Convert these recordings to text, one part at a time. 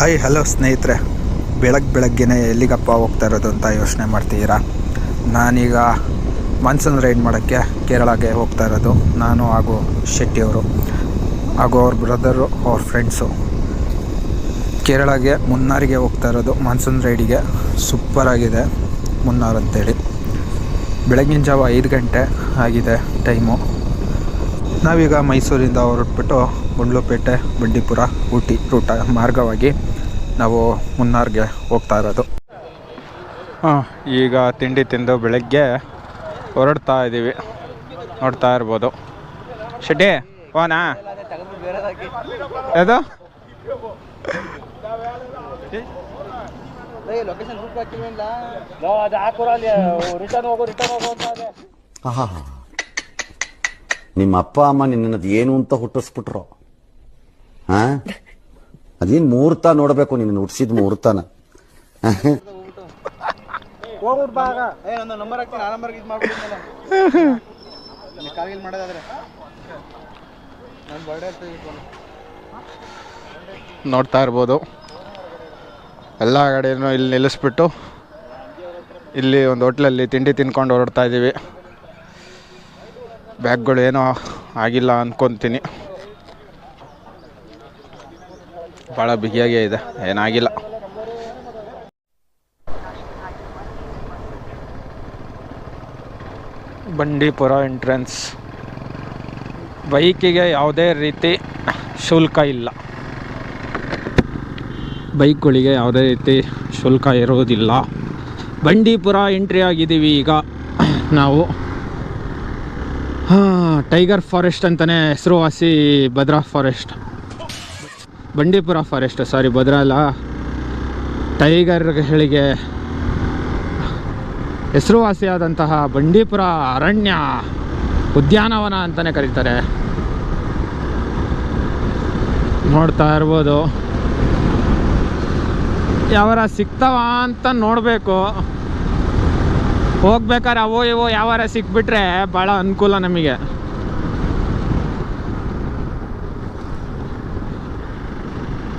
Hi hello ಸ್ನೇಹಿತರೆ. ಬೆಳಗ್ಗೆ ಬೆಳಗ್ಗೆನೇ ಎಲ್ಲಿಗಪ್ಪ ಹೋಗ್ತಾ ಇರೋದು ಅಂತ ಯೋಚನೆ ಮಾಡ್ತಿದ್ದೀರಾ? ನಾನೀಗ ಮಾನ್ಸೂನ್ ರೈಡ್ ಮಾಡೋಕ್ಕೆ ಕೇರಳಗೆ ಹೋಗ್ತಾ ಇರೋದು. ನಾನು ಹಾಗೂ ಶೆಟ್ಟಿಯವರು ಹಾಗೂ ಅವ್ರ ಬ್ರದರು ಅವ್ರ ಫ್ರೆಂಡ್ಸು ಕೇರಳಗೆ ಮುನ್ನಾರಿಗೆ ಹೋಗ್ತಾ ಇರೋದು. ಮಾನ್ಸೂನ್ ರೈಡಿಗೆ ಸೂಪರಾಗಿದೆ ಮುನ್ನಾರ್ ಅಂತೇಳಿ. ಬೆಳಗಿನ ಜಾವ ಐದು ಗಂಟೆ ಆಗಿದೆ ಟೈಮು ನಾವೀಗ ಮೈಸೂರಿಂದ ಹೊರಟ್ಬಿಟ್ಟು ಗುಂಡ್ಲುಪೇಟೆ ಬಂಡೀಪುರ, ಊಟಿ ರೂಟ ಮಾರ್ಗವಾಗಿ ನಾವು ಮುನ್ನಾರ್ಗೆ ಹೋಗ್ತಾ ಇರೋದು. ಈಗ ತಿಂಡಿ ತಿಂದು ಬೆಳಗ್ಗೆ ಹೊರಡ್ತಾ ಇದ್ದೀವಿ. ನೋಡ್ತಾ ಇರ್ಬೋದು. ಶೆಟ್ಟಿ ಓನಾ ಅದು ನಿಮ್ಮ ಅಪ್ಪ ಅಮ್ಮ ನಿನ್ನದು ಏನು ಅಂತ ಹುಟ್ಟಿಸ್ಬಿಟ್ರು? ಹಾ? ಅದೇನ್ ಮುಹೂರ್ತ ನೋಡ್ಬೇಕು ನಿನ್ನ ಹುಟ್ಟಿಸಿದ ಮುಹೂರ್ತನ ನೋಡ್ತಾ ಇರ್ಬೋದು. ಎಲ್ಲ ಗಾಡಿನೂ ಇಲ್ಲಿ ನಿಲ್ಲಿಸ್ಬಿಟ್ಟು ಇಲ್ಲಿ ಒಂದು ಹೋಟ್ಲಲ್ಲಿ ತಿಂಡಿ ತಿನ್ಕೊಂಡು ಹೊರಡ್ತಾ ಇದ್ದೀವಿ ಬ್ಯಾಗ್ಗಳು ಏನೋ ಆಗಿಲ್ಲ ಅಂದ್ಕೊತೀನಿ ಭಾಳ ಬಿಗಿಯಾಗೇ ಇದೆ. ಏನಾಗಿಲ್ಲ. ಬಂಡೀಪುರ ಎಂಟ್ರೆನ್ಸ್ ಬೈಕಿಗೆ ಯಾವುದೇ ರೀತಿ ಶುಲ್ಕ ಇಲ್ಲ. ಬೈಕ್ಗಳಿಗೆ ಯಾವುದೇ ರೀತಿ ಶುಲ್ಕ ಇರೋದಿಲ್ಲ ಬಂಡೀಪುರ ಎಂಟ್ರಿ ಆಗಿದ್ದೀವಿ ಈಗ. ನಾವು. ಟೈಗರ್ ಫಾರೆಸ್ಟ್ ಅಂತಲೇ ಹೆಸರುವಾಸಿ Bhadra forest Bandipur forest sorry ಭದ್ರಾಲ. Tiger ಹೇಳಿಗೆ ಹೆಸರುವಾಸಿಯಾದಂತಹ ಬಂಡೀಪುರ ಅರಣ್ಯ ಉದ್ಯಾನವನ ಅಂತಲೇ ಕರೀತಾರೆ. ನೋಡ್ತಾ ಇರ್ಬೋದು. ಯಾವಾರ ಸಿಗ್ತಾವ ಅಂತ ನೋಡಬೇಕು. ಹೋಗ್ಬೇಕಾದ್ರೆ ಅವೋ ಇವೋ ಯಾವಾರ ಸಿಕ್ಬಿಟ್ರೆ ಭಾಳ ಅನುಕೂಲ ನಮಗೆ.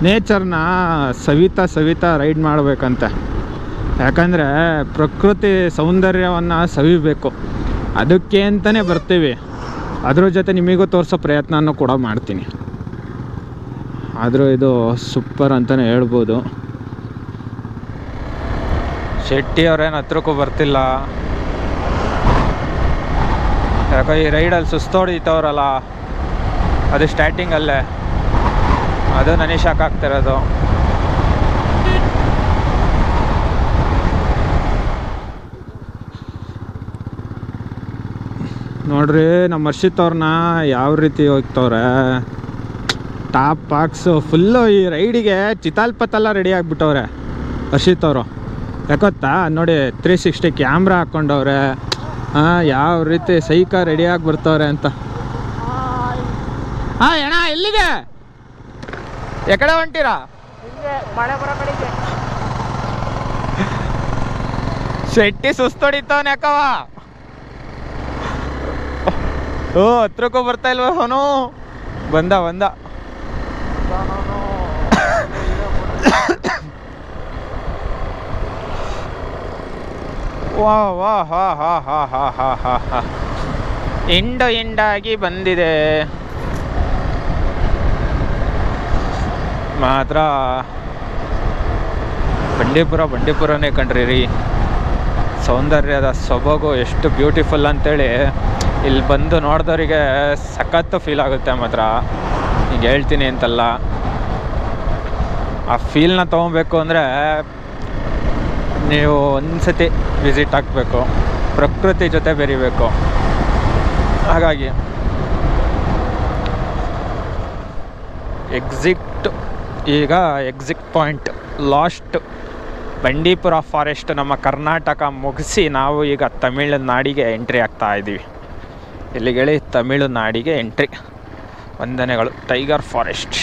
ನೇಚರ್ನ ಸವಿತಾ ಸವಿತಾ ರೈಡ್ ಮಾಡಬೇಕಂತೆ. ಯಾಕಂದರೆ ಪ್ರಕೃತಿ ಸೌಂದರ್ಯವನ್ನು ಸವಿಬೇಕು. ಅದಕ್ಕೆ ಅಂತಲೇ ಬರ್ತೀವಿ. ಅದ್ರ ಜೊತೆ ನಿಮಗೂ ತೋರಿಸೋ ಪ್ರಯತ್ನನೂ ಕೂಡ ಮಾಡ್ತೀನಿ. ಆದರೂ ಇದು ಸೂಪರ್ ಅಂತಲೇ ಹೇಳ್ಬೋದು. ಶೆಟ್ಟಿ ಅವ್ರೇನು ಹತ್ರಕ್ಕೂ ಬರ್ತಿಲ್ಲ. ಯಾಕೋ ಈ ರೈಡಲ್ಲಿ ಸುಸ್ತೋಡಿತವ್ರಲ್ಲ. ಅದು ಸ್ಟಾರ್ಟಿಂಗಲ್ಲೇ ಅದು ನನಗೆ ಶಾಕ್ ಆಗ್ತಿರೋದು ನೋಡ್ರಿ ನಮ್ಮ ಹರ್ಷಿತ್ ಅವ್ರನ್ನ ಯಾವ ರೀತಿ ಹೋಗ್ತವ್ರೆ? ಟಾಪ್ ಬಾಕ್ಸು ಫುಲ್ಲು ಈ ರೈಡಿಗೆ ಚಿತಾಲ್ಪತ್ತೆಲ್ಲ ರೆಡಿ ಆಗಿಬಿಟ್ಟವ್ರೆ ಹರ್ಷಿತ್ ಅವರು. ಯಾಕೊತ್ತಾ ನೋಡಿ ತ್ರೀ ಸಿಕ್ಸ್ಟಿ ಕ್ಯಾಮ್ರಾ ಹಾಕ್ಕೊಂಡವ್ರೆ ಹಾಂ ಯಾವ ರೀತಿ ಸೈಕ ರೆಡಿಯಾಗಿ ಬರ್ತವ್ರೆ ಅಂತ. ಹಾಂ ಅಣ್ಣ ಎಲ್ಲಿಗೆ? ಎಕಡೆ ಹೊಂಟಿರಾ? ಶೆಟ್ಟಿ ಸುಸ್ತೊಡಿತಾವನ್ ಯಾಕವ ಓ ಹತ್ರಕ್ಕೂ ಬರ್ತಾ ಇಲ್ವ ಅವನು ಬಂದ ಬಂದ. ವಾ ವಾ ಹಾ ಹಾ ಹಾ ಹಾ ಹಾ ಹಾ ಹಾ ಎಂಡ ಎಂಡಾಗಿ ಬಂದಿದೆ. ಮಾತ್ರ ಬಂಡೀಪುರ, ಬಂಡೀಪುರನೇ ಕಣ್ರಿ ರೀ ಸೌಂದರ್ಯದ ಸೊಬಗು ಎಷ್ಟು ಬ್ಯೂಟಿಫುಲ್ ಅಂತೇಳಿ ಇಲ್ಲಿ ಬಂದು ನೋಡಿದವರಿಗೆ ಸಖತ್ತು ಫೀಲ್ ಆಗುತ್ತೆ ಮಾತ್ರ. ಈಗ ಹೇಳ್ತೀನಿ ಅಂತಲ್ಲ. ಆ ಫೀಲ್ನ ತೊಗೊಬೇಕು ಅಂದರೆ ನೀವು ಒಂದ್ಸತಿ ವಿಸಿಟ್ ಹಾಕಬೇಕು. ಪ್ರಕೃತಿ ಜೊತೆ ಬೆರಿಬೇಕು. ಹಾಗಾಗಿ ಎಕ್ಸಿಟ್ ಈಗ exit point last Bandipur forest ನಮ್ಮ ಕರ್ನಾಟಕ ಮುಗಿಸಿ ನಾವು ಈಗ ತಮಿಳುನಾಡಿಗೆ ಎಂಟ್ರಿ ಆಗ್ತಾ ಇದ್ದೀವಿ. ಇಲ್ಲಿಗೆ ಹೇಳಿ ತಮಿಳುನಾಡಿಗೆ ಎಂಟ್ರಿ ವಂದನೆಗಳು. ಟೈಗರ್ ಫಾರೆಸ್ಟ್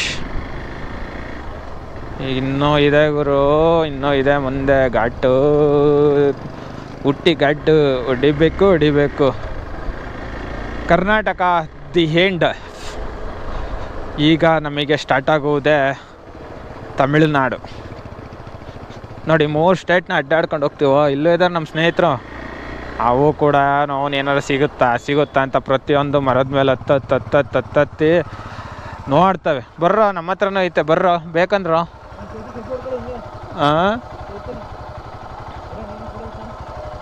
ಇನ್ನೂ ಇದೆ ಗುರು, ಇನ್ನೂ ಇದೆ ಮುಂದೆ ಘಾಟು. ಹುಟ್ಟಿ ಘಾಟು, ಹೊಡಿಬೇಕು ಹೊಡಿಬೇಕು. ಕರ್ನಾಟಕ ದಿ ಹೆಂಡ್ ಈಗ ನಮಗೆ ಸ್ಟಾರ್ಟ್ ಆಗುವುದೇ ತಮಿಳುನಾಡು. ನೋಡಿ, ಮೂರು ಸ್ಟೇಟ್ನ ಅಡ್ಡಾಡ್ಕೊಂಡು ಹೋಗ್ತೀವೋ, ಇಲ್ಲೂ ಇದ್ದಾರೆ ನಮ್ಮ ಸ್ನೇಹಿತರು, ಅವು ಕೂಡ ನಾವು ಏನಾರು ಸಿಗುತ್ತಾ? ಸಿಗುತ್ತಾ ಅಂತ ಪ್ರತಿಯೊಂದು ಮರದ ಮೇಲೆ ಹತ್ತತ್ತು ಹತ್ತತ್ತು ಹತ್ತತ್ತಿ ನೋಡ್ತವೆ. ಬರ್ರೋ, ನಮ್ಮ ಹತ್ರನೂ ಐತೆ, ಬರ್ರೋ. ಬೇಕಂದ್ರು? ಹಾಂ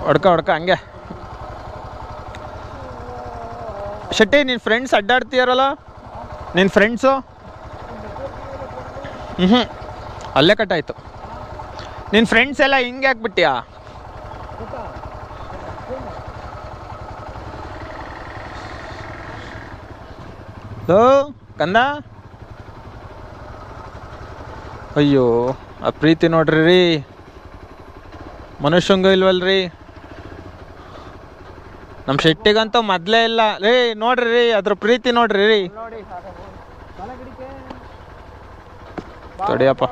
ಹೊಡ್ಕ ಹೊಡ್ಕ, ಹಂಗೆ. ಶೆಟ್ಟಿ ನಿನ್ನ ಫ್ರೆಂಡ್ಸ್ ಅಡ್ಡಾಡ್ತೀಯಾರಲ್ಲ ನಿನ್ನ ಫ್ರೆಂಡ್ಸು ಹ್ಞೂ ಅಲ್ಲೇ ಆಯ್ತು. ನಿನ್ ಫ್ರೆಂಡ್ಸ್ ಎಲ್ಲ ಹಿಂಗೆ ಹಾಕ್ಬಿಟ್ಟಿಯಾ ಹಲೋ, ಕಂದ? ಅಯ್ಯೋ, ಆ ಪ್ರೀತಿ ನೋಡ್ರಿ ರೀ ಮನುಷ್ಯಂಗ ಇಲ್ವಲ್ರಿ? ನಮ್ಮ ಶೆಟ್ಟಿಗಂತೂ ಮೊದಲೇ ಇಲ್ಲ. ರೀ ನೋಡ್ರಿ ರೀ ಅದ್ರ ಪ್ರೀತಿ ನೋಡ್ರಿ. ರೀ ತಡಿಯಪ್ಪ.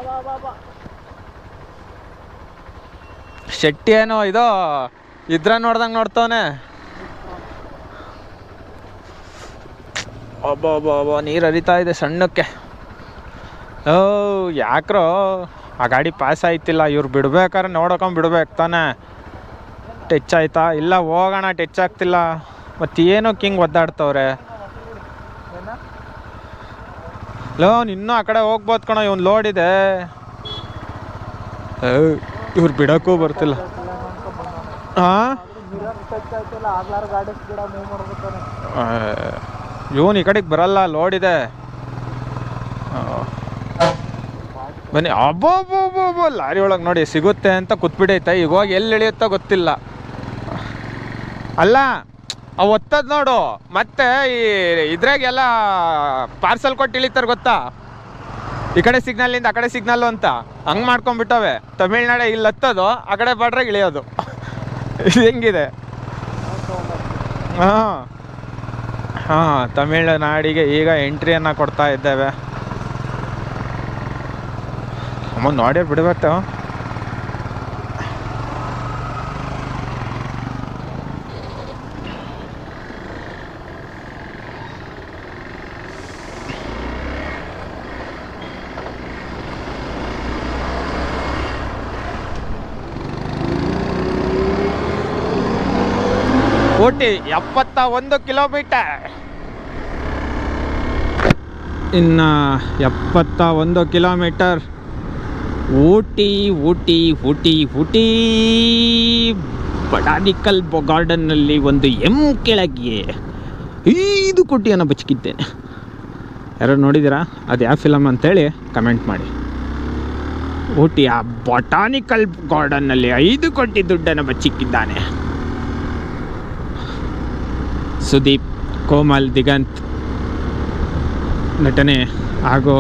ಶೆಟ್ಟಿ ಏನೋ ಇದು, ಇದ್ರ ನೋಡ್ದಂಗೆ ನೋಡ್ತವನೆ. ಒಬ್ಬ ಒಬ್ಬ ಒಬ್ಬ ನೀರು ಹರಿತಾ ಇದೆ ಸಣ್ಣಕ್ಕೆ. ಓ, ಯಾಕ್ರೋ, ಆ ಗಾಡಿ ಪಾಸ್ ಆಯ್ತಿಲ್ಲ, ಇವ್ರು ಬಿಡ್ಬೇಕಾದ್ರೆ ನೋಡ್ಕೊಂಡು ಬಿಡ್ಬೇಕು ತಾನೆ. ಟಚ್ ಆಯ್ತಾ? ಇಲ್ಲ, ಹೋಗೋಣ, ಟಚ್ ಆಗ್ತಿಲ್ಲ. ಮತ್ತೇನಕ್ಕೆ ಕಿಂಗ್ ಒದ್ದಾಡ್ತವ್ರೆ. ಲೋ ಇನ್ನೂ ಆ ಕಡೆ ಹೋಗ್ಬೋದು ಕಣೋ, ಇವ್ನು ಲೋಡ್ ಇದೆ. ಇವ್ರು ಬಿಡೋಕ್ಕೂ ಬರ್ತಿಲ್ಲ. ಹಾಂ ಇವನು ಈ ಕಡೆಗೆ ಬರಲ್ಲ ಲೋಡ್ ಇದೆ. ಬನ್ನಿ ಅಬ್ಬೋ ಲಾರಿ ಒಳಗೆ ನೋಡಿ ಸಿಗುತ್ತೆ ಅಂತ ಕೂತ್ಬಿಡೈತೆ ಈಗ ಹೋಗಿ ಎಲ್ಲಿ ಇಳಿಯುತ್ತೋ ಗೊತ್ತಿಲ್ಲ. ಅಲ್ಲ ಅವು ಒತ್ತದ್ ನೋಡು. ಮತ್ತೆ ಈ ಇದ್ರಾಗೆಲ್ಲ ಪಾರ್ಸಲ್ ಕೊಟ್ಟು ಇಳಿತಾರೆ ಗೊತ್ತಾ? ಈ ಕಡೆ ಸಿಗ್ನಲ್ಲಿಂದ ಆ ಕಡೆ ಸಿಗ್ನಲ್ ಅಂತ. ಹಂಗೆ ಮಾಡ್ಕೊಂಡ್ಬಿಟ್ಟವೆ ತಮಿಳ್ನಾಡ ಇಲ್ಲಿ ಹತ್ತೋದು, ಆ ಕಡೆ ಬಾಡ್ರಾಗ ಇಳಿಯೋದು. ಇದು ಹೆಂಗಿದೆ? ಹಾಂ. ಹಾಂ, ತಮಿಳುನಾಡಿಗೆ ಈಗ ಎಂಟ್ರಿಯನ್ನು ಕೊಡ್ತಾ ಇದ್ದೇವೆ. ಅಮ್ಮ, ನೋಡಿ ಬಿಡ್ಬೇಕು ಊಟಿ ಎಪ್ಪತ್ತ ಒಂದು ಕಿಲೋಮೀಟರ್. ಇನ್ನು ಎಪ್ಪತ್ತ ಒಂದು ಕಿಲೋಮೀಟರ್. ಊಟಿ ಊಟಿ ಊಟಿ ಊಟಿ. ಬಟಾನಿಕಲ್ ಗಾರ್ಡನ್ನಲ್ಲಿ ಒಂದು ಎಂ ಕೆಳಗೆ ಐದು ಕೋಟಿಯನ್ನು ಬಚ್ಕಿದ್ದೇನೆ ಯಾರು ನೋಡಿದ್ದೀರಾ? ಅದು ಯಾವ ಫಿಲಮ್ ಅಂತೇಳಿ ಕಮೆಂಟ್ ಮಾಡಿ. ಊಟಿ ಆ ಬಟಾನಿಕಲ್ ಗಾರ್ಡನ್ನಲ್ಲಿ ಐದು ಕೋಟಿ ದುಡ್ಡನ್ನು ಬಚ್ಚಿಕ್ಕಿದ್ದಾನೆ. ಸುದೀಪ್ ಕೋಮಲ್ ದಿಗಂತ್ ನಟನೆ ಹಾಗೂ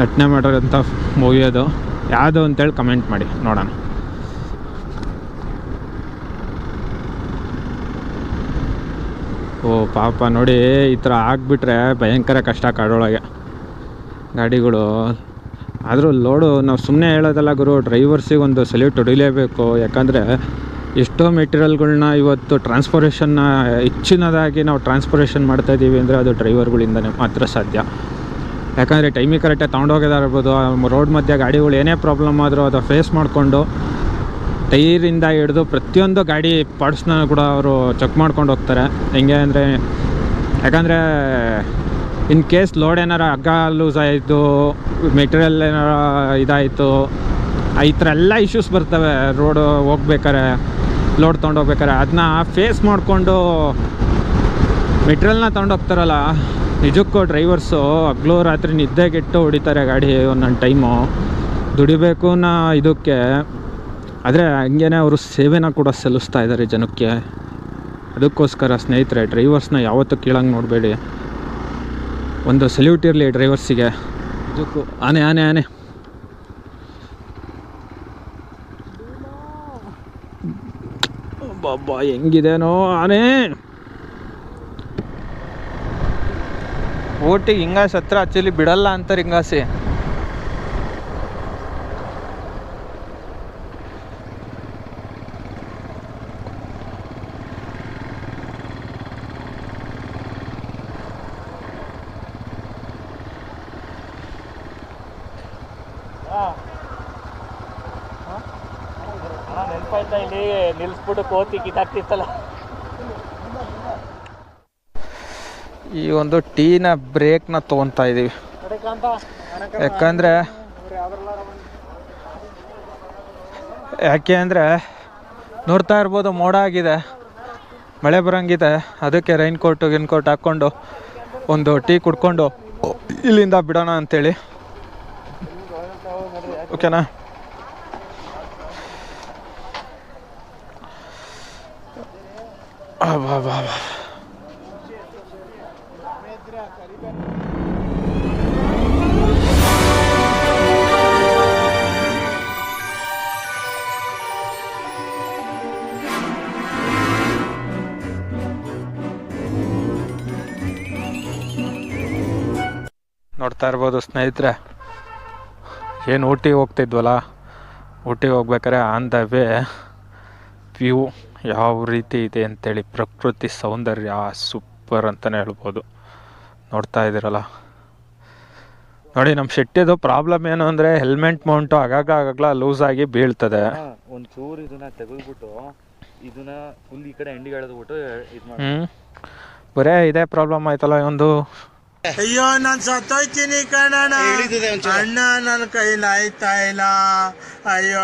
ನಟನೆ ಮಾಡಿರೋಂಥ ಮೂವಿ ಅದು. ಯಾವುದು ಅಂತೇಳಿ ಕಮೆಂಟ್ ಮಾಡಿ, ನೋಡೋಣ. ಓ, ಪಾಪ ನೋಡಿ, ಈ ಥರ ಆಗಿಬಿಟ್ರೆ ಭಯಂಕರ ಕಷ್ಟ ಕಾಡೊಳಗೆ ಗಾಡಿಗಳು. ಆದರೂ ಲೋಡು ನಾವು ಸುಮ್ಮನೆ ಹೇಳೋದಲ್ಲ ಗುರು ಡ್ರೈವರ್ಸಿಗೆ ಒಂದು ಸಲ್ಯೂಟ್ ಹೊಡಿಲೇಬೇಕು. ಯಾಕಂದರೆ ಎಷ್ಟೋ ಮೆಟೀರಿಯಲ್ಗಳನ್ನ ಇವತ್ತು ಟ್ರಾನ್ಸ್ಪೋರೇಷನ್ನ ಹೆಚ್ಚಿನದಾಗಿ ನಾವು ಟ್ರಾನ್ಸ್ಪೋರೇಷನ್ ಮಾಡ್ತಾ ಇದ್ದೀವಿ ಅಂದರೆ ಅದು ಡ್ರೈವರ್ಗಳಿಂದನೇ ಮಾತ್ರ ಸಾಧ್ಯ. ಯಾಕಂದರೆ ಟೈಮಿಗೆ ಕರೆಕ್ಟಾಗಿ ತೊಗೊಂಡೋಗೋದಾಗಿರ್ಬೋದು ಆ ರೋಡ್ ಮಧ್ಯೆ ಗಾಡಿಗಳು ಏನೇ ಪ್ರಾಬ್ಲಮ್ ಆದರೂ ಅದು ಫೇಸ್ ಮಾಡಿಕೊಂಡು ಟೈರಿಂದ ಹಿಡಿದು ಪ್ರತಿಯೊಂದು ಗಾಡಿ ಪಾರ್ಟ್ಸ್ನ ಕೂಡ ಅವರು ಚೆಕ್ ಮಾಡ್ಕೊಂಡು ಹೋಗ್ತಾರೆ. ಹೆಂಗೆ ಅಂದರೆ, ಯಾಕಂದರೆ ಇನ್ ಕೇಸ್ ಲೋಡ್ ಏನಾರು ಹಗ್ಗ ಲೂಸ್ ಆಯಿತು ಮೆಟೀರಿಯಲ್ ಏನಾರು ಇದಾಯಿತು ಈ ಥರ ಎಲ್ಲ ಇಶ್ಯೂಸ್ ಬರ್ತವೆ. ರೋಡು ಹೋಗ್ಬೇಕಾರೆ ಲೋಡ್ ತೊಗೊಂಡೋಗ್ಬೇಕಾರೆ ಅದನ್ನ ಫೇಸ್ ಮಾಡಿಕೊಂಡು ಮೆಟ್ರಿಯಲ್ನ ತೊಗೊಂಡೋಗ್ತಾರಲ್ಲ ನಿಜಕ್ಕೂ ಡ್ರೈವರ್ಸು ಹಗ್ಲು ರಾತ್ರಿ ನಿದ್ದೆಗೆಟ್ಟು ಹೊಡಿತಾರೆ ಗಾಡಿ ಒಂದೊಂದು ಟೈಮು. ದುಡಿಬೇಕು ನಾ ಇದಕ್ಕೆ ಆದರೆ ಹಂಗೇನೆ ಅವರು ಸೇವೆನ ಕೂಡ ಸಲ್ಲಿಸ್ತಾ ಇದ್ದಾರೆ ಜನಕ್ಕೆ. ಅದಕ್ಕೋಸ್ಕರ ಸ್ನೇಹಿತರೆ ಡ್ರೈವರ್ಸ್ನ ಯಾವತ್ತೂ ಕೀಳಂಗೆ ನೋಡಬೇಡಿ. ಒಂದು ಸಲ್ಯೂಟ್ ಇರಲಿ ಡ್ರೈವರ್ಸಿಗೆ. ಇದಕ್ಕೂ ಆನೆ ಆನೆ ಆನೆ. ಅಬ್ಬಬ್ಬ ಹೆಂಗಿದೇನೋ ಆನೆ ಓಟಿಗೆ ಹಿಂಗಾಸಿ ಹತ್ರ ಆಕ್ಚುಲಿ ಬಿಡಲ್ಲ ಅಂತಾರೆ ಹಿಂಗಾಸಿ Wow. ನೆನಪಾಯ್ತಾ ಇಲ್ಲಿ ನಿಲ್ಸ್ಬಿಟ್ಟು ಕೋತಿ ಕಿತ್ತಾಕ್ತಿತ್ತಲ್ಲ ಈ ಒಂದು ಟೀನ ಬ್ರೇಕ್ನ ತೊಗೊತಾ ಇದ್ದೀವಿ ಯಾಕಂದರೆ ಯಾಕೆ ಅಂದರೆ ನೋಡ್ತಾ ಇರ್ಬೋದು ಮೋಡ ಆಗಿದೆ ಮಳೆ ಬರೋಂಗಿದೆ. ಅದಕ್ಕೆ ರೈನ್ ಕೋಟ್ ಗಿನ್ ಕೋಟ್ ಹಾಕ್ಕೊಂಡು ಒಂದು ಟೀ ಕುಡ್ಕೊಂಡು ಇಲ್ಲಿಂದ ಬಿಡೋಣ ಅಂತೇಳಿ. ಓಕೆನಾ ಅಬ್ಬಾ ನೋಡ್ತಾ ಇರ್ಬೋದು ಸ್ನೇಹಿತರೆ ಏನು ಊಟಿಗೆ ಹೋಗ್ತಿದ್ವಲ್ಲ? ಊಟಿಗೆ ಹೋಗ್ಬೇಕಾರೆ ಆನ್ ದ ವೇ ವ್ಯೂ. ಯಾವ ರೀತಿ ಇದೆ ಅಂತೇಳಿ ಪ್ರಕೃತಿ ಸೌಂದರ್ಯ ಸೂಪರ್ ಅಂತಲೇ ಹೇಳ್ಬೋದು. ನೋಡ್ತಾ ಇದ್ದೀರಲ್ಲ? ನೋಡಿ ನಮ್ಮ ಶೆಟ್ಟಿದು ಪ್ರಾಬ್ಲಮ್ ಏನು ಅಂದರೆ ಹೆಲ್ಮೆಟ್ ಮೌಂಟು ಆಗಾಗ ಆಗಾಗ್ಲ ಲೂಸ್ ಆಗಿ ಬೀಳ್ತದೆ. ಒಂದು ಚೂರು ಇದನ್ನ ತೆಗೆದ್ಬಿಟ್ಟು ಇದನ್ನ ಫುಲ್ ಈ ಕಡೆ ಎಂಡಿಗೆ ಎಳೆದ್ಬಿಟ್ಟು ಇದು ಮಾಡಿ. ಬರೇ ಇದೇ ಪ್ರಾಬ್ಲಮ್ ಆಯ್ತಲ್ಲ ಒಂದು? ಅಯ್ಯೋ ನಾನು ಸತ್ತೋಯ್ತೀನಿ ಕಣಣ್ಣ ಒಂಚೂರು. ಅಣ್ಣ ನನ್ನ ಕೈಲಿ ಆಯ್ತಾ ಇಲ್ಲ. ಅಯ್ಯೋ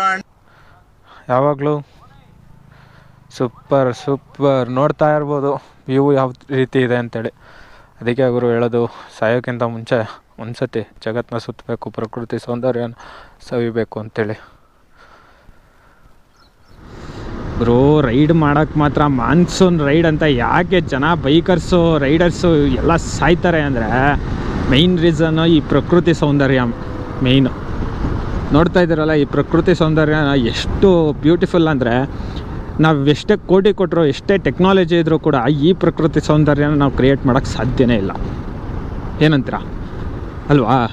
ಯಾವಾಗಲೂ? Super super. ನೋಡ್ತಾ ಇರ್ಬೋದು. ವ್ಯೂ ಯಾವ ರೀತಿ ಇದೆ ಅಂತೇಳಿ. ಅದಕ್ಕೆ ಅವರು ಹೇಳೋದು, ಸಾಯೋಕ್ಕಿಂತ ಮುಂಚೆ ಒಂದ್ಸತಿ ಜಗತ್ತನ್ನ ಸುತ್ತಬೇಕು, ಪ್ರಕೃತಿ ಸೌಂದರ್ಯನ ಸವಿಬೇಕು ಅಂತೇಳಿ. ಬ್ರೋ ರೈಡ್ ಮಾಡೋಕ್ಕೆ ಮಾತ್ರ ಮಾನ್ಸೂನ್ ರೈಡ್ ಅಂತ ಯಾಕೆ ಜನ ಬೈಕರ್ಸು, ರೈಡರ್ಸು ಎಲ್ಲ ಸಾಯ್ತಾರೆ ಅಂದರೆ ಮೈನ್ ರೀಸನ್ನು ಈ ಪ್ರಕೃತಿ ಸೌಂದರ್ಯ ಮೇಯ್ನು ನೋಡ್ತಾ ಇದ್ದೀರಲ್ಲ, ಈ ಪ್ರಕೃತಿ ಸೌಂದರ್ಯ ಎಷ್ಟು ಬ್ಯೂಟಿಫುಲ್ ಅಂದರೆ ನಾವು ಎಷ್ಟೇ ಕೋಟಿ ಕೊಟ್ಟರು ಎಷ್ಟೇ ಟೆಕ್ನಾಲಜಿ ಇದ್ದರೂ ಕೂಡ ಈ ಪ್ರಕೃತಿ ಸೌಂದರ್ಯನ ನಾವು ಕ್ರಿಯೇಟ್ ಮಾಡೋಕ್ಕೆ ಸಾಧ್ಯವೇ ಇಲ್ಲ. ಏನಂತೀರ? ಅಲ್ವಾ?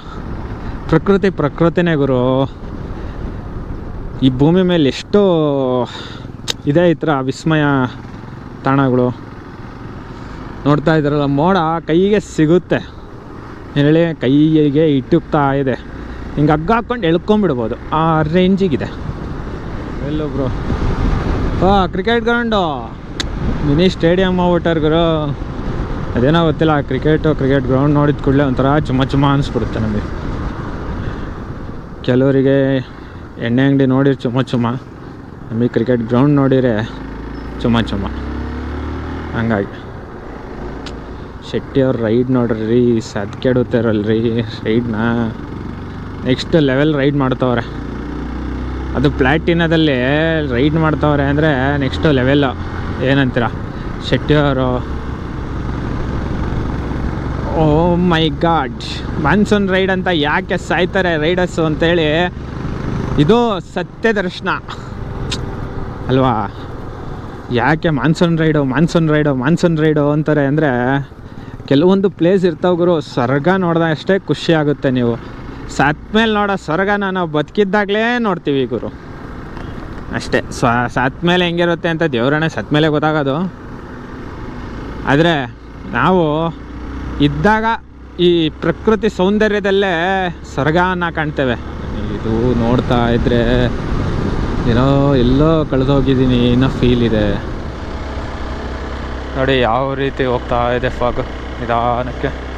ಪ್ರಕೃತಿ ಪ್ರಕೃತಿನೇ ಗುರು. ಈ ಭೂಮಿ ಮೇಲೆ ಎಷ್ಟೋ ಇದೆ ಈ ಥರ ವಿಸ್ಮಯ ತಾಣಗಳು. ನೋಡ್ತಾ ಇದ್ರಲ್ಲ ಮೋಡ ಕೈಗೆ ಸಿಗುತ್ತೆ. ಹೇಳಿ ಕೈಗೆ ಇಟ್ಟುಕ್ತಾ ಇದೆ. ಹಿಂಗೆ ಹಗ್ಗ ಹಾಕ್ಕೊಂಡು ಎಳ್ಕೊಂಬಿಡ್ಬೋದು. ಆ ರೇಂಜಿಗಿದೆ ಎಲ್ಲೊಬ್ರು ಕ್ರಿಕೆಟ್ ಗ್ರೌಂಡು ಮಿನಿ ಸ್ಟೇಡಿಯಮ್ ಆಗ್ಬಿಟ್ಟಾರ ಅದೇನೋ ಗೊತ್ತಿಲ್ಲ ಕ್ರಿಕೆಟು ಕ್ರಿಕೆಟ್ ಗ್ರೌಂಡ್ ನೋಡಿದ ಕೂಡಲೇ ಒಂಥರ ಚುಮ್ಮ ಚುಮ್ಮ ಅನಿಸ್ಬಿಡುತ್ತೆ ನಮಗೆ. ಕೆಲವರಿಗೆ ಎಣ್ಣೆ ಅಂಗಡಿ ನೋಡಿರಿ ಚುಮ್ಮ ಚುಮ್ಮ, ನಮಗೆ ಕ್ರಿಕೆಟ್ ಗ್ರೌಂಡ್ ನೋಡಿದರೆ ಚುಮ್ಮ ಚುಮ್ಮ. ಹಂಗಾಗಿ. ಶೆಟ್ಟಿ ಅವ್ರ ರೈಡ್ ನೋಡ್ರಿ ಸದ್ ಕೆಡುತ್ತಾರಲ್ರಿ ರೈಡ್ನ ನೆಕ್ಸ್ಟ್ ಲೆವೆಲ್ ರೈಡ್ ಮಾಡ್ತವ್ರೆ. ಅದು ಪ್ಲ್ಯಾಟಿನದಲ್ಲಿ ರೈಡ್ ಮಾಡ್ತವ್ರೆ ಅಂದರೆ ನೆಕ್ಸ್ಟ್ ಲೆವೆಲ್ ಏನಂತೀರ? ಶೆಟ್ಟಿ ಅವರು oh my god. Monsoon ride ಅಂತ ಯಾಕೆ ಸಾಯ್ತಾರೆ ರೈಡರ್ಸು ಅಂತೇಳಿ ಇದು ಸತ್ಯ ದರ್ಶನ ಅಲ್ವಾ? ಯಾಕೆ monsoon ride monsoon ride monsoon ride ಅಂತಾರೆ ಅಂದರೆ ಕೆಲವೊಂದು ಪ್ಲೇಸ್ ಇರ್ತಾವ ಗುರು, ಸ್ವರ್ಗ ನೋಡಿದಾಗ ಅಷ್ಟೇ ಖುಷಿ ಆಗುತ್ತೆ ನೀವು. ಸತ್ಮೇಲೆ ನೋಡೋ ಸ್ವರ್ಗನ ನಾವು ಬದುಕಿದ್ದಾಗಲೇ ನೋಡ್ತೀವಿ ಗುರು. ಅಷ್ಟೇ, ಸ್ವ, ಸತ್ಮೇಲೆ ಹೆಂಗಿರುತ್ತೆ ಅಂತ ದೇವ್ರನ್ನೇ ಸತ್ಮೇಲೆ ಗೊತ್ತಾಗೋದು. ಆದರೆ ನಾವು ಇದ್ದಾಗ ಈ ಪ್ರಕೃತಿ ಸೌಂದರ್ಯದಲ್ಲೇ ಸ್ವರ್ಗನ ಕಾಣ್ತೇವೆ. ಇದು ನೋಡ್ತಾ ಇದ್ರೆ, ಏನೋ ಎಲ್ಲೋ ಕಳೆದೋಗಿದ್ದೀನಿ, ಏನೋ ಫೀಲ್ ಇದೆ. ನೋಡಿ, ಯಾವ ರೀತಿ ಹೋಗ್ತಾ ಇದೆ ಫಾಗು ನಿಧಾನಕ್ಕೆ.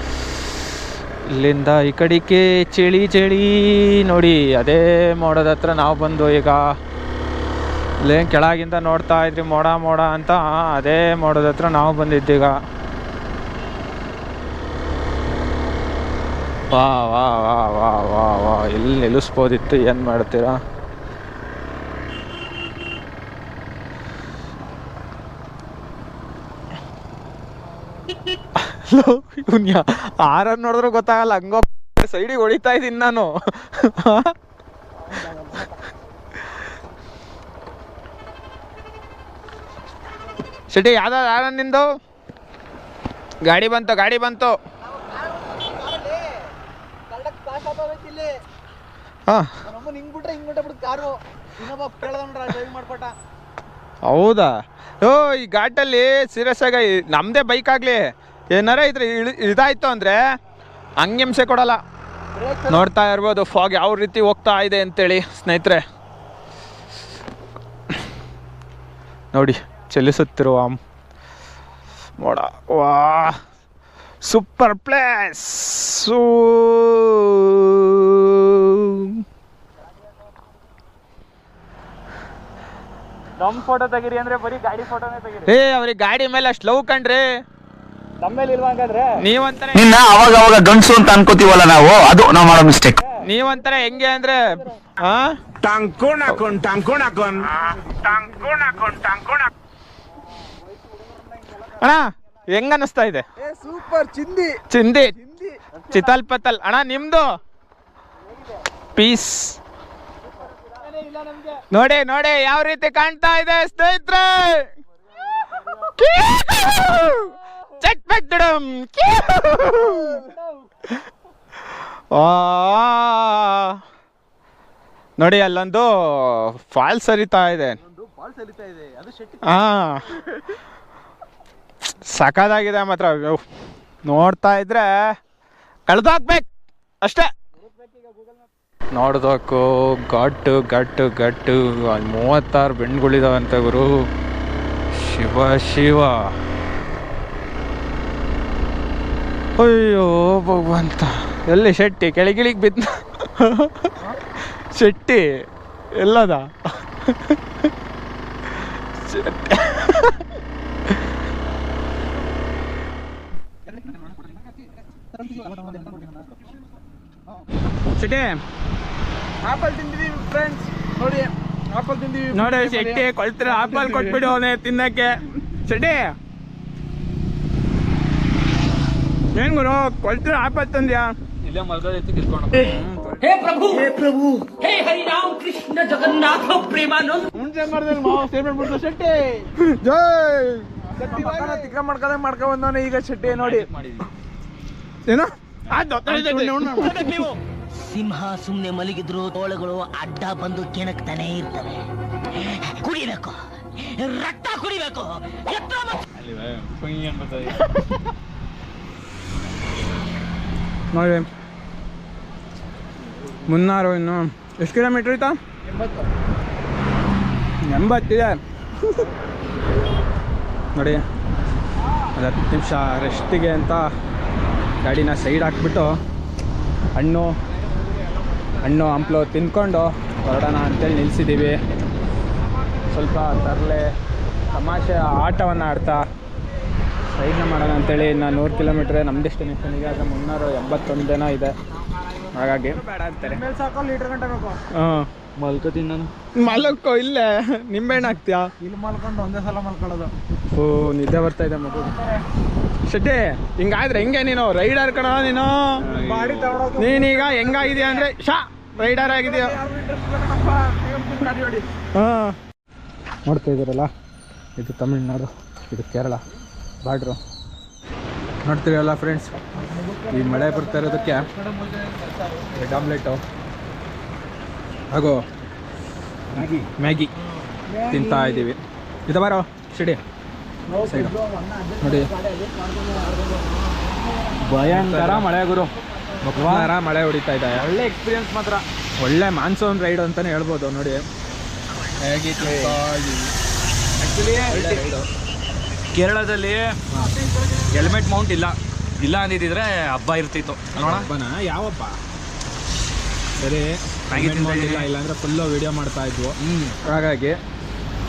ಇಲ್ಲಿಂದ ಈ ಕಡೆಗೆ ಚಳಿ ಚಳಿ ನೋಡಿ, ಅದೇ ಮೋಡದ ಹತ್ರ ನಾವು ಬಂದು ಈಗ ಇಲ್ಲೇನು ಕೆಳಗಿಂದ ನೋಡ್ತಾ ಇದ್ರಿ, ಮೋಡ ಮೋಡ ಅಂತ ಅದೇ ಮೋಡದ ಹತ್ರ ನಾವು ಬಂದಿದ್ದೀಗ ವಾ ವಾ ವಾ ವಾ ವಾ ವಾ ಎಲ್ಲಿ ನಿಲ್ಲಿಸ್ಬೋದಿತ್ತು, ಏನು ಮಾಡ್ತೀರಾ? ಇವನ್ ಆರನ್ ನೋಡಿದ್ರು ಗೊತ್ತಾಗಲ್ಲ, ಹಂಗೋ ಸೈಡಿಗೆ ಹೊಡಿತಾ ಇದ್ದೀನಿ ನಾನು. ಶೆಟ್ಟಿ, ಯಾವ್ದು ಆರನ್ ನಿಂದು? ಗಾಡಿ ಬಂತು ಗಾಡಿ ಬಂತು. ಹೌದಾ? ಓ, ಈ ಘಾಟಲ್ಲಿ ಸೀರಿಯಸ್ ಆಗಿ ನಮ್ಮದೇ ಬೈಕ್ ಆಗಲಿ. ಏನಾರ ಇದ್ರೆ ಇಳಿ ಇದಾಯ್ತು ಅಂದರೆ ಹಂಗಿಂಸೆ ಹಿಂಸೆ ಕೊಡಲ್ಲ. ನೋಡ್ತಾ ಇರ್ಬೋದು ಫಾಗ್ ಯಾವ ರೀತಿ ಹೋಗ್ತಾ ಇದೆ ಅಂತೇಳಿ ಸ್ನೇಹಿತರೆ. ನೋಡಿ ಚಲಿಸುತ್ತಿರುವ ಮೋಡ ವಾ ಸೂಪರ್ ಪ್ಲೇಸ್ ನಮ್ ಫೋಟೋ ತೆಗಿರಿ ಅಂದ್ರೆ ಬರೀ ಗಾಡಿ ಫೋಟೋನೇ ತೆಗಿರಿ. ಏ ಅವ್ರಿಗೆ ಗಾಡಿ ಮೇಲೆ ಅಷ್ಟು ಲವ್ ಕಂಡ್ರಿ ನಮ್ಮೇಲೆ ಇಲ್ವಾ ಹಂಗಾದ್ರೆ ನೀವಂತಾರೆ ನಿನ್ನ ಅವಾಗ ಅವಾಗ ಗಂಡಸು ಅಂತ ಅನ್ಕೋತೀವಲ್ಲ ನಾವು ಅದು ನಾವು ಮಾಡೋ ಮಿಸ್ಟೇಕ್ ನೀವಂತರ ಹೆಂಗೆ ಅಂದ್ರೆ ಹಾ Tangkuna tangkuna con. Tangkuna con tangkuna. ಅಣ್ಣ ಹೆಂಗ ಅನಿಸ್ತಾ ಇದೆ ಸೂಪರ್ ಚಿಂದಿ. ಚಿಂದಿ. ಚಿತಲ್ ಪತಲ್. ಅಣ್ಣ ನಿಮ್ದು? ಪೀಸ್. ನೋಡಿ ನೋಡಿ ಯಾವ ರೀತಿ ಕಾಣ್ತಾ ಇದೆ ಸ್ನೇಹಿತರೆ. ನೋಡಿ ಅಲ್ಲೊಂದು ಫಾಲ್ಸ್ ಹರಿತಾ ಇದೆ. ಫಾಲ್ ಸರಿತಾ ಇದೆ. ಅದು ಶೆಟ್ಟಿ ಹಾ ಸಖತ್ತಾಗಿದೆ ಮಾತ್ರ. ನೋಡ್ತಾ ಇದ್ರೆ ಕಳ್ದಾಕ್ಬೇಕು. ಅಷ್ಟೇ. ನೋಡ್ದಾಕು ಗಟ್ಟು ಗಟ್ಟು ಗಟ್ಟು. ಅಲ್ಲಿ ಮೂವತ್ತಾರು ಬೆಣ್ಗಳಿದಾವಂತ ಗುರು. ಶಿವ ಶಿವ. ಅಯ್ಯೋ ಭಗವಂತ ಎಲ್ಲಿ ಶೆಟ್ಟಿ? ಕೆಳಗಿಳಿಗೆ ಬಿದ್ದ. ಶೆಟ್ಟಿ ಎಲ್ಲದ? ಶೆಟ್ಟಿ ಆಪಲ್ ಫ್ರೆಂಡ್ಸ್ ನೋಡಿ ಆಪಲ್ ತಿಂದಿವಿ ನೋಡಿ ಶೆಟ್ಟಿ ಕೊಳ್ತಾರೆ? ಆಪಲ್ ಕೊಟ್ಬಿಡು ಅವನೇ ತಿನ್ನಕ್ಕೆ. ಶೆಟ್ಟಿ ಏನ್ ಗುರು ಕೊಳ್ತಿರ ಆಪಲ್ ತಂದ್ಯಾ ಇಲ್ಲೇ ಮಲ್ಗದ ಎತ್ತಿ ಕಿತ್ಕೊಂಡು ಮುಂಚೆ ಮಾಡಿದ್ರೆ ಮಾವ ಸೇರ್ಬಿಟ್ಟು ಬಿಡ್ತು ಶೆಟ್ಟಿ! ಜೈ! ತಿಕ್ಕ ಮಾಡ್ಕೊಂಡೆ ಮಾಡ್ಕೊ ಬಂದವನೆ ಈಗ ಶೆಟ್ಟಿ ನೋಡಿ. ಏನು? ಸಿಂಹ ಸುಮ್ನೆ ಮಲಗಿದ್ರು ತೋಳುಗಳು ಅಡ್ಡ ಬಂದು ಕೆಣಕ್ತಾನೆ ಇರ್ತವೆ. ಕುಡಿಬೇಕು. ರಕ್ತ ಕುಡಿಬೇಕು. ನೋಡಿ. ಮುನ್ನಾರು ಇನ್ನು. ಎಷ್ಟು ಕಿಲೋಮೀಟ್ರ್ ಐತಾ ಎಂಬತ್ತಿದೆ ನೋಡಿ. ಅದು ಹತ್ತು ನಿಮಿಷ ರೆಸ್ಟಿಗೆ ಅಂತ ಗಾಡಿನ ಸೈಡ್ ಹಾಕ್ಬಿಟ್ಟು ಹಣ್ಣು ಹಣ್ಣು ಹಂಪ್ಲು ತಿಂದ್ಕೊಂಡು ಹೊರಡೋಣ ಅಂತೇಳಿ ನಿಲ್ಲಿಸಿದ್ದೀವಿ ಸ್ವಲ್ಪ ತರಲೆ ತಮಾಷೆ ಆಟವನ್ನು ಆಡ್ತಾ ಸೈಡ್ನ ಮಾಡೋಣ ಅಂತೇಳಿ ಇನ್ನು ನೂರು ಕಿಲೋಮೀಟ್ರ್ ನಮ್ಮ ಡೆಸ್ಟಿನೇಷನ್ಗೆ. ಆದರೆ ಮುನ್ನೂರ ಎಂಬತ್ತೊಂದೇನೋ ಇದೆ. ಹಾಗಾಗಿ ಬೇಡ ಅಂತಾರೆ ಹಾಂ. ಮಲ್ಕೋತೀನಿ ನಾನು. ಮಲಕ್ಕೋ ಇಲ್ಲೇ. ನಿಂಬೆಹಣ್ಣು ಹಾಕ್ತೀಯಾ? ಇಲ್ಲಿ ಮಲ್ಕೊಂಡು ಒಂದೇ ಸಲ ಮಲ್ಕೊಳ್ಳೋದು. ಓ ನಿದ್ದೆ ಬರ್ತಾ ಇದೆ ಮಗು. ಶೆಟ್ಟಿ ಹಿಂಗಾದ್ರೆ ಹೆಂಗೆ ನೀನು? ರೈಡರ್ ಕಣ ನೀನು? ಬಾಡಿ ತಗೊಳೋದು. ನೀನೀಗ ಹೆಂಗಾಗಿದೆಯಾ ಅಂದರೆ ಶಾ ರೈಡರ್ ಆಗಿದೆಯಾ? ಹಾಂ. ನೋಡ್ತಾ ಇದ್ದೀರಲ್ಲ ಇದು ತಮಿಳ್ನಾಡು ಇದು ಕೇರಳ. ಬಾರ್ಡ್ರು ನೋಡ್ತೀರಲ್ಲ ಫ್ರೆಂಡ್ಸ್ ಈ ಮಳೆ ಬರ್ತಾ ಇರೋದಕ್ಕೆ ಬ್ರೆಡ್ ಆಮ್ಲೆಟು ಹಾಗೂ ಮ್ಯಾಗಿ. ತಿಂತಾ ಇದ್ದೀವಿ. ಇದು ಬಾರೋ ಸಿಡಿ. ಸೈಡು. ನೋಡಿ. ಭಯಂಕರ ಮಳೆ ಗುರು. ಭಯಂಕರ ಮಳೆ ಹೊಡಿತಾ ಇದೆ. ಒಳ್ಳೆ ಎಕ್ಸ್ಪೀರಿಯನ್ಸ್ ಮಾತ್ರ. ಒಳ್ಳೆ ಮಾನ್ಸೂನ್ ರೈಡ್ ಅಂತಲೇ ಹೇಳ್ಬೋದು ನೋಡಿ. ಹೇಗಿತ್ತು ಕೇರಳದಲ್ಲಿ ಹೆಲ್ಮೆಟ್ ಮೌಂಟ್ ಇಲ್ಲ. ಇಲ್ಲ ಅಂದಿದ್ರೆ ಹಬ್ಬ ಇರ್ತಿತ್ತು. ನೋಡೋಣ. ಹಬ್ಬನ? ಯಾವಪ್ಪ? ಸರಿ ಇಲ್ಲ. ಇಲ್ಲಾಂದ್ರೆ ಫುಲ್ಲು ವಿಡಿಯೋ ಮಾಡ್ತಾ ಇದ್ವು. ಹಾಗಾಗಿ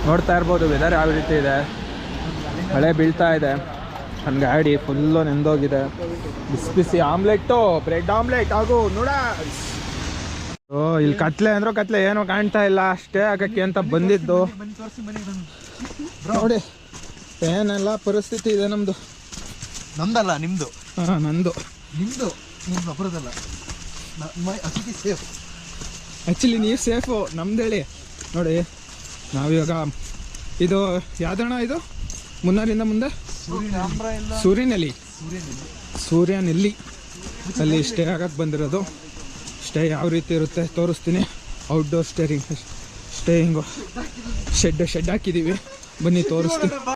ನೋಡ್ತಾ ಇರ್ಬೋದು ವೆದರ್ ಯಾವ ರೀತಿ ಇದೆ? ಮಳೆ ಬೀಳ್ತಾ ಇದೆ. ನನ್ನ ಗಾಡಿ ಫುಲ್ಲು ನೆಂದೋಗಿದೆ. ಬಿಸಿ ಬಿಸಿ ಆಮ್ಲೆಟ್ಟು ಬ್ರೆಡ್ ಆಮ್ಲೆಟ್ ಹಾಗೂ ನೋಡ ಓ ಇಲ್ಲಿ ಕತ್ಲೆ ಅಂದ್ರೆ ಕತ್ಲೆ ಏನೋ ಕಾಣ್ತಾ ಇಲ್ಲ. ಅಷ್ಟೇ ಆಗಕ್ಕೆ ಅಂತ ಬಂದಿದ್ದು. ನೋಡಿ. ಏನೆಲ್ಲ ಪರಿಸ್ಥಿತಿ ಇದೆ ನಮ್ಮದು ನಮ್ದಲ್ಲ ನಿಮ್ದು? ಹಾಂ ನಂದು. ನಿಮ್ದು? ನಿಮ್ದು ಅಪರದಲ್ಲ ಅತಿಥಿ ಸೇಫ್. ಆ್ಯಕ್ಚುಲಿ ನೀವು ಸೇಫು ನಮ್ದು ಹೇಳಿ. ನೋಡಿ ನಾವಿವಾಗ ಇದು ಯಾವ್ದಣ ಇದು? ಮುನ್ನಾರಿಂದ ಮುಂದೆ? ಸೂರ್ಯನಲ್ಲಿ? ಸೂರ್ಯನಲ್ಲಿ. ಅಲ್ಲಿ ಸ್ಟೇ ಆಗಕ್ಕೆ ಬಂದಿರೋದು. ಸ್ಟೇ ಯಾವ ರೀತಿ ಇರುತ್ತೆ ತೋರಿಸ್ತೀನಿ. Outdoor staying staying shed shed ಹಾಕಿದ್ದೀವಿ ಬನ್ನಿ ತೋರಿಸ್ತೀನಿ.